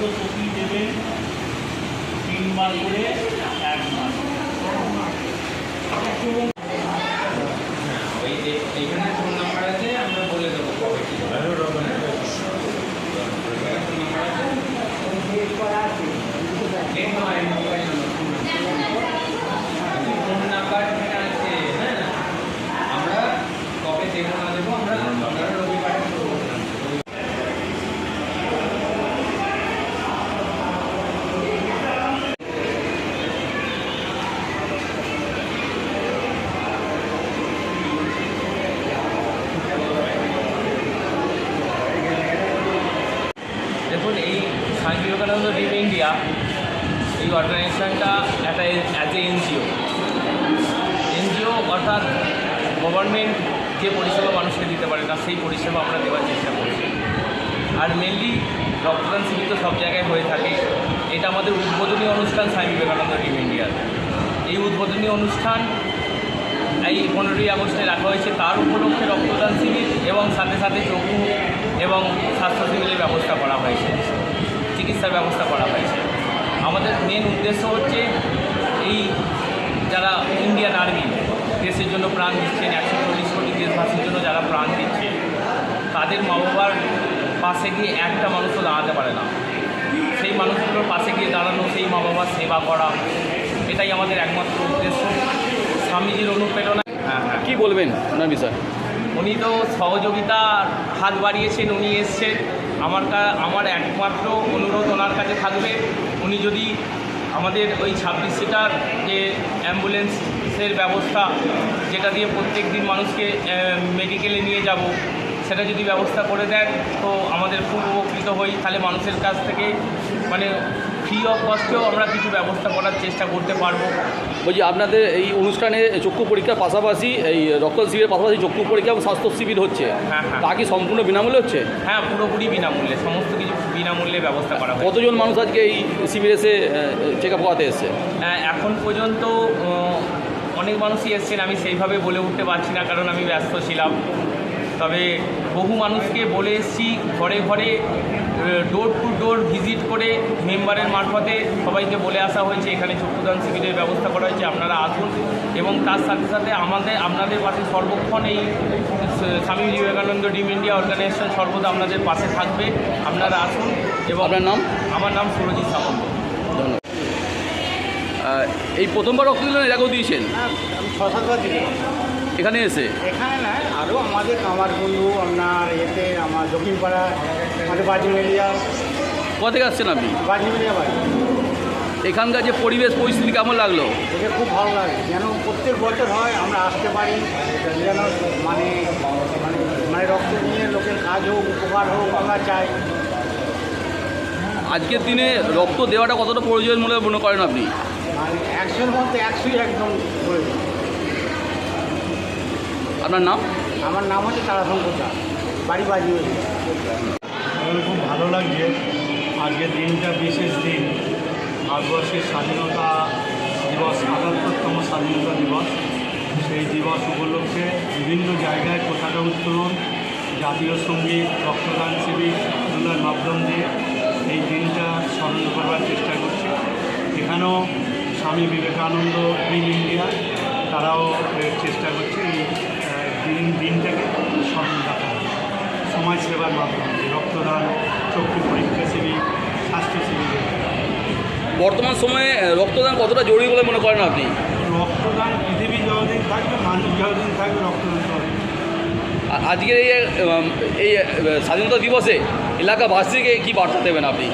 দুটো কপি দেবেন তিনবার করে এক মাস বিবেকানন্দ ডিম ইন্ডিয়া এই অর্গানাইজেশনটা একটা অ্যাজ এ এনজিও এনজিও অর্থাৎ গভর্নমেন্ট যে পরিষেবা মানুষকে দিতে পারে না সেই পরিষেবা আমরা দেওয়ার চেষ্টা করছি আর মেনলি রক্তদান শিবির তো সব জায়গায় হয়ে থাকে। এটা আমাদের উদ্বোধনী অনুষ্ঠান স্বামী বিবেকানন্দ ডিম ইন্ডিয়ার এই উদ্বোধনী অনুষ্ঠান এই পনেরোই আগস্টে রাখা হয়েছে। তার উপলক্ষে রক্তদান শিবির এবং সাথে সাথে চক্ষু এবং স্বাস্থ্য শিবিরের ব্যবস্থা করা হয়েছে। চিকিৎসার ব্যবস্থা করা হয়েছে। আমাদের মেন উদ্দেশ্য হচ্ছে এই যারা ইন্ডিয়ান আর্মি দেশের জন্য প্রাণ দিচ্ছেন একশো চল্লিশ কোটি দেশবাসীর জন্য যারা প্রাণ দিচ্ছে তাদের মা বাবার পাশে গিয়ে একটা মানুষও দাঁড়াতে পারে না। সেই মানুষগুলোর পাশে গিয়ে দাঁড়ানো সেই মা বাবার সেবা করা এটাই আমাদের একমাত্র উদ্দেশ্য। স্বামীজির অনুপ্রেরণা। হ্যাঁ হ্যাঁ। কি বলবেন ওনার বিষয়? উনি তো সহযোগিতার হাত বাড়িয়েছেন উনি এসছেন। আমার আমার একমাত্র অনুরোধ ওনার কাছে থাকবে। উনি যদি আমাদের ওই ছাব্বিশ সিটার যে অ্যাম্বুলেন্সের ব্যবস্থা, যেটা দিয়ে প্রত্যেক দিন মানুষকে মেডিকেলে নিয়ে যাব, সেটা যদি ব্যবস্থা করে দেন, তো আমাদের খুব উপকৃত হই। তাহলে মানুষের কাছ থেকে মানে ফ্রি অফ কস্টেও আমরা কিছু ব্যবস্থা করার চেষ্টা করতে পারব। বলছি আপনাদের এই অনুষ্ঠানে চক্ষু পরীক্ষার পাশাপাশি এই রক্ত শিবিরের পাশাপাশি চক্ষু পরীক্ষা এবং স্বাস্থ্য শিবির হচ্ছে। হ্যাঁ, হ্যাঁ। তা কি সম্পূর্ণ বিনামূল্যে হচ্ছে? হ্যাঁ পুরোপুরি বিনামূল্যে সমস্ত কিছু বিনামূল্যে ব্যবস্থা করা হয় কতজন মানুষ আজকে এই শিবিরে এসে চেক আপ করাতে এসছে? হ্যাঁ, এখন পর্যন্ত অনেক মানুষই এসছেন আমি সেইভাবে বলে উঠতে পারছি না কারণ আমি ব্যস্ত ছিলাম। তবে বহু মানুষকে বলে এসেছি ঘরে ঘরে ডোর টু ডোর ভিজিট করে মেম্বারের মারফতে সবাইকে বলে আসা হয়েছে। এখানে চক্ষুদান শিবিরের ব্যবস্থা করা হয়েছে আপনারা আসুন। এবং তার সাথে সাথে আমাদের আপনাদের পাশে সর্বক্ষণ এই স্বামী বিবেকানন্দ ডিম ইন্ডিয়া অর্গানাইজেশন সর্বদা আপনাদের পাশে থাকবে। আপনারা আসুন এবং আপনার নাম? আমার নাম সুরজিৎ সামন্ত। ধন্যবাদ। এই প্রথমবার রক্ত দিলেন এর আগেও দিয়েছেন? হ্যাঁ আমি ছ সাতবার দিতে এখানে এসে এখানে নয় আরও আমাদের কামার বন্ধু আপনার এতে আমার দক্ষিণপাড়া আমাদের বাজিমেলিয়া কোথা থেকে আসছেন আপনি? বাড়ি। এখানকার যে পরিবেশ পরিস্থিতি কেমন লাগল? দেখে খুব ভালো লাগে। যেন প্রত্যেক বছর হয় আমরা আসতে পারি। যেন মানে মানে মানে রক্ত নিয়ে লোকের কাজ হোক উপকার হোক আমরা চাই। আজকের দিনে রক্ত দেওয়াটা কতটা প্রয়োজন বলে মনে করেন আপনি? মানে একশোর মধ্যে একশোই একদম প্রয়োজন। আপনার নাম? আমার নাম হচ্ছে তারাশঙ্কর দাস বাড়ি আমার খুব ভালো লাগছে। আজকের দিনটা বিশেষ দিন। ভারতবর্ষের স্বাধীনতা দিবস সাতাত্তরতম স্বাধীনতা দিবস। সেই দিবস উপলক্ষে বিভিন্ন জায়গায় পতাকা উত্তোলন জাতীয় সংগীত রক্তদান শিবির খেলাধুলার মাধ্যম দিয়ে এই দিনটা স্মরণ করবার চেষ্টা করছে। এখানেও স্বামী বিবেকানন্দ গ্রিন ইন্ডিয়া তারাও চেষ্টা করছে এই দিন দিনটাকে স্মরণ রাখা সমাজ সেবার মাধ্যমে রক্তদান চক্ষু পরীক্ষা শিবির স্বাস্থ্য শিবির। বর্তমান সময়ে রক্তদান কতটা জরুরি বলে মনে করেন আপনি? রক্তদান পৃথিবী যতদিন থাকবে মানুষ যতদিন থাকবে রক্তদান করবে। আ- আজকের এই এই স্বাধীনতা দিবসে এলাকাবাসীকে কী বার্তা দেবেন আপনি?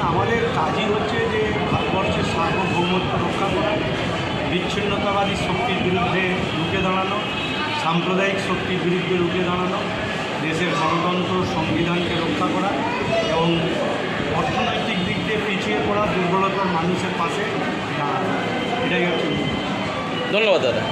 আমাদের কাজই হচ্ছে যে ভারতবর্ষের সার্বভৌমত্ব রক্ষা করা বিচ্ছিন্নতাবাদী শক্তির বিরুদ্ধে রুখে দাঁড়ানো সাম্প্রদায়িক শক্তির বিরুদ্ধে রুখে দাঁড়ানো, দেশের গণতন্ত্র, সংবিধানকে রক্ষা করা এবং অর্থনৈতিক দিক দিয়ে পিছিয়ে পড়া দুর্বলতার মানুষের পাশে দাঁড়ানো। এটাই হচ্ছে ধন্যবাদ দাদা।